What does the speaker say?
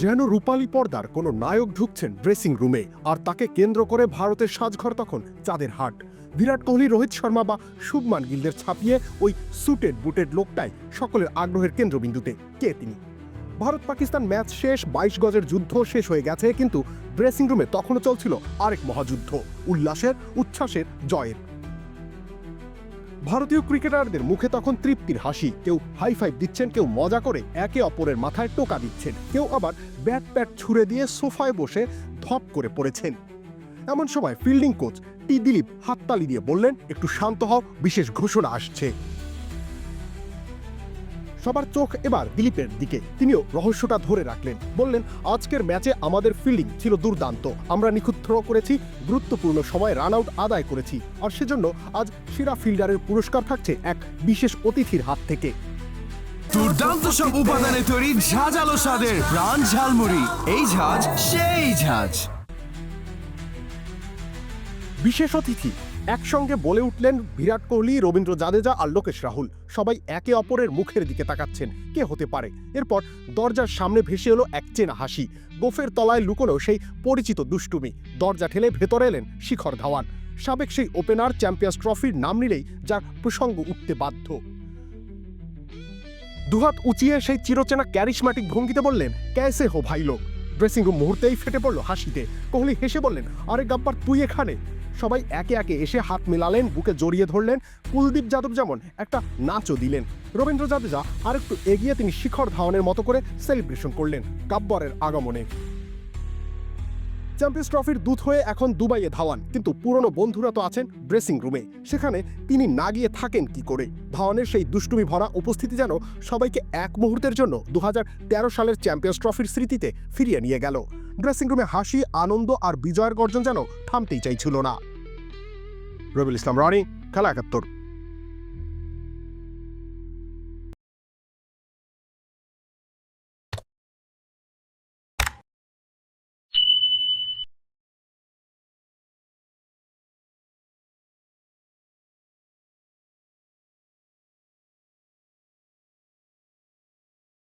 যেন রূপালী পর্দার কোনো নায়ক ঢুকছেন ড্রেসিং রুমে, আর তাকে কেন্দ্র করে ভারতের সাজঘর তখন চাঁদের হাট। বিরাট কোহলি, রোহিত শর্মা বা শুভমান গিলদের ছাপিয়ে ওই সুটেড বুটেড লোকটাই সকলের আগ্রহের কেন্দ্রবিন্দুতে। কে তিনি? ভারত পাকিস্তান ম্যাচ শেষ, বাইশ গজের যুদ্ধ শেষ হয়ে গেছে, কিন্তু ড্রেসিং রুমে তখনও চলছিল আরেক মহাযুদ্ধ। উল্লাসের, উচ্ছ্বাসের, জয়ের। ভারতীয় ক্রিকেটারদের মুখে তখন তৃপ্তির হাসি। কেউ হাই ফাইভ দিচ্ছেন, কেউ মজা করে একে অপরের মাথায় টোকা দিচ্ছেন। কেউ আবার ব্যাট প্যাট ছুঁড়ে দিয়ে সোফায় বসে ধপ করে পড়েছেন। এমন সময় ফিল্ডিং কোচ টি দিলীপ হাততালি দিয়ে বললেন, একটু শান্ত হও, বিশেষ ঘোষণা আসছে। সবার চোখ এবার দিলীপের দিকে। তিনিও রহস্যটা ধরে রাখলেন। বললেন আজকের ম্যাচে আমাদের ফিল্ডিং ছিল দুর্দান্ত। আমরা নিখুঁত থ্রো করেছি গুরুত্বপূর্ণ সময় রান আউট আদায় করেছি। আর সেজন্য আজ সেরা ফিল্ডারের পুরস্কার থাকছে এক বিশেষ অতিথির হাত থেকে। দুর্দান্ত সব উপাদানে তৈরি ঝাঁঝ আলো স্বাদের প্রাণ ঝালমুড়ি। এই ঝাঁজ সেই ঝাঁজ। বিশেষ অতিথি একসঙ্গে বলে উঠলেন বিরাট কোহলি, রবীন্দ্র জাদেজা আর লোকেশ রাহুল। সবাই একে অপরের মুখের দিকে তাকাচ্ছেন। কে হতে পারে? এরপর দরজার সামনে ভেসে এলো এক চেনা হাসি। গোফের তলায় লুকোনো সেই পরিচিত দুষ্টুমি। দরজা ঠেলে ভেতরে এলেন শিখর ধাওয়ান। সাবেক সেই ওপেনার চ্যাম্পিয়ন্স ট্রফির নাম নিলেই যার প্রসঙ্গ উঠতে বাধ্য। দুহাত উঁচিয়ে সেই চিরচেনা ক্যারিশম্যাটিক ভঙ্গিতে বললেন, ক্যাসে হো ভাই লোক। ড্রেসিং রুম মুহূর্তেই ফেটে পড়ল হাসিতে। কোহলি হেসে বললেন, আরে গাব্বার তুই এখানে? সবাই একে একে এসে হাত মেলালেন, বুকে জড়িয়ে ধরলেন। কুলদীপ যাদব যেমন একটা নাচও দিলেন। রবীন্দ্র জাদেজা আরেকটু এগিয়ে তিনি শিখর ধাওয়ানের মতো করে সেলিব্রেশন করলেন গাব্বরের আগমনে। চ্যাম্পিয়ন্স ট্রফির দূত হয়ে এখন দুবাইয়ে ধাওয়ান। কিন্তু পুরনো বন্ধুরা তো আছেন ড্রেসিং রুমে। সেখানে তিনি না গিয়ে থাকেন কি করে? ধাওয়ানের সেই দুষ্টুমি ভরা উপস্থিতি যেন সবাইকে এক মুহূর্তের জন্য দু হাজার তেরো সালের চ্যাম্পিয়ন্স ট্রফির স্মৃতিতে ফিরিয়ে নিয়ে গেল। ড্রেসিং রুমে হাসি, আনন্দ আর বিজয়ের গর্জন যেন থামতেই চাইছিল না। রবিউল ইসলাম রনি, খেলা একাত্তর।